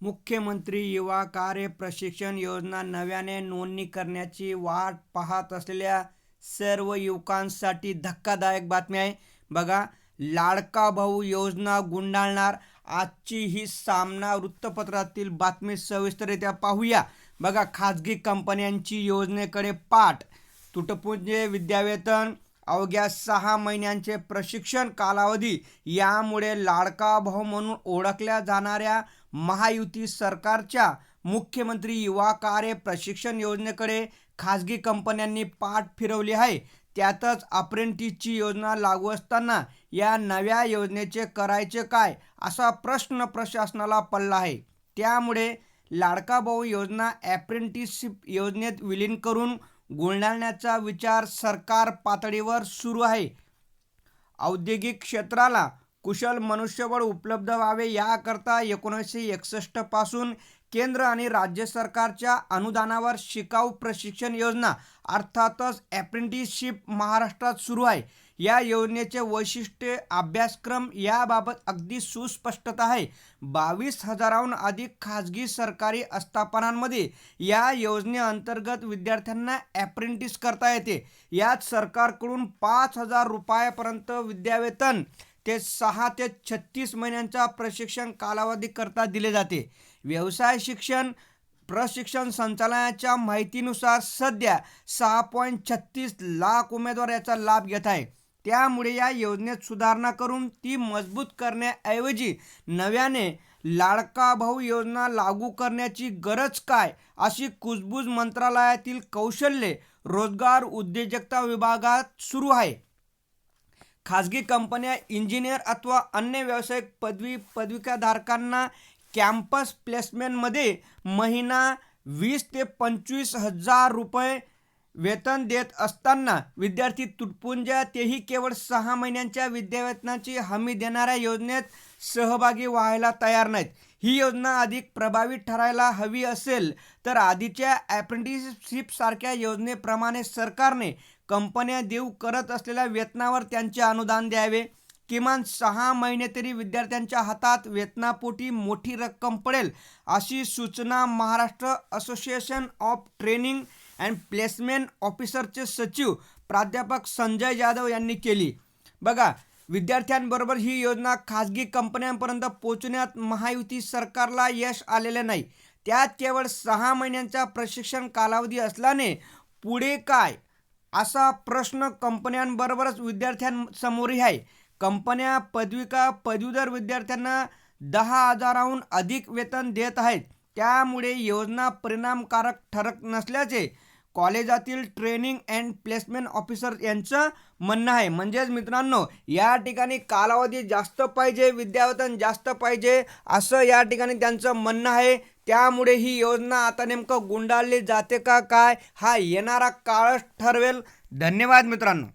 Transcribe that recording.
मुख्यमंत्री युवा कार्य प्रशिक्षण योजना नव्याने नोंदणी करण्याची वाट पाहत असलेल्या सर्व युवकांसाठी धक्कादायक बातमी आहे. बघा लाडका भाऊ योजना गुंडाळणार आजची ही सामना वृत्तपत्रातील बातमी सविस्तररित्या पाहूया. बघा खाजगी कंपन्यांची योजनेकडे पाठ. तुटपुंजे विद्यावेतन अवघ्या सहा महिन्यांचे प्रशिक्षण कालावधी यामुळे लाडका भाऊ म्हणून ओळखल्या जाणाऱ्या महायुती सरकारच्या मुख्यमंत्री युवा कार्य प्रशिक्षण योजनेकडे खाजगी कंपन्यांनी पाठ फिरवली आहे. त्यातच अप्रेंटिसची योजना लागू असताना या नव्या योजनेचे करायचे काय असा प्रश्न प्रशासनाला पडला आहे. त्यामुळे लाडका भाऊ योजना ॲप्रेंटिसशिप योजनेत विलीन करून गुंडाळण्याचा विचार सरकार पातळीवर सुरू आहे. औद्योगिक क्षेत्राला कुशल मनुष्यबळ उपलब्ध व्हावे याकरता एकोणीसशे एकसष्टपासून केंद्र आणि राज्य सरकारच्या अनुदानावर शिकाऊ प्रशिक्षण योजना अर्थातच ॲप्रेंटिसशिप महाराष्ट्रात सुरू आहे. या योजनेचे वैशिष्ट्य अभ्यासक्रम याबाबत अगदी सुस्पष्टता आहे. बावीस हजाराहून अधिक खाजगी सरकारी आस्थापनांमध्ये या योजनेअंतर्गत विद्यार्थ्यांना ॲप्रेंटिस करता येते. यात सरकारकडून पाच हजार रुपयापर्यंत विद्यावेतन ते सहा ते छत्तीस महिन्यांचा प्रशिक्षण कालावधी करता दिले जाते. व्यवसाय शिक्षण प्रशिक्षण संचालनाच्या माहितीनुसार सध्या सहा पॉईंट छत्तीस लाख उमेदवार याचा लाभ घेत आहे. त्यामुळे या योजनेत सुधारणा करून ती मजबूत करण्याऐवजी नव्याने लाडका भाऊ योजना लागू करण्याची गरज काय अशी कुजबूज मंत्रालयातील कौशल्य रोजगार उद्योजकता विभागात सुरू आहे. खाजगी कंपन्या इंजिनियर अथवा अन्य व्यावसायिक पदवी पदविकाधारकांना कॅम्पस प्लेसमेंटमध्ये महिना वीस ते पंचवीस हजार रुपये वेतन देत असताना विद्यार्थी तुटपुंजा तेही केवळ सहा महिन्यांच्या विद्यावेतनाची हमी देणाऱ्या योजनेत सहभागी व्हायला तयार नाहीत. ही योजना अधिक प्रभावी ठरायला हवी असेल तर आधीच्या अप्रेंटिसशिप सारख्या योजनेप्रमाणे सरकारने कंपन्या देऊ करत असलेल्या वेतनावर त्यांचे अनुदान द्यावे. किमान सहा महिने तरी विद्यार्थ्यांच्या हातात वेतनापोटी मोठी रक्कम पडेल अशी सूचना Maharashtra association of training and placement ऑफिसरचे सचिव प्राध्यापक संजय जाधव यांनी केली. बघा विद्यार्थ्यांबरोबर ही योजना खाजगी कंपन्यांपर्यंत पोहोचण्यात महायुती सरकारला यश आलेले नाही. त्यात केवळ सहा महिन्यांचा प्रशिक्षण कालावधी असल्याने पुढे काय? असा प्रश्न कंपन्यांबरोबरच विद्यार्थ्यांसमोरही आहे. कंपन्या पदविका पदवीधर विद्यार्थ्यांना दहा हजाराहून अधिक वेतन देत आहेत. त्यामुळे योजना परिणामकारक ठरत नसल्याचे कॉलेजातील ट्रेनिंग अँड प्लेसमेंट ऑफिसर यांचं म्हणणं आहे. म्हणजेच मित्रांनो या ठिकाणी कालावधी जास्त पाहिजे विद्यावेतन जास्त पाहिजे असं या ठिकाणी त्यांचं म्हणणं आहे. त्यामुळे ही योजना आता नेमकं गुंडाळली जाते का काय हा येणारा काळच ठरवेल. धन्यवाद मित्रांनो.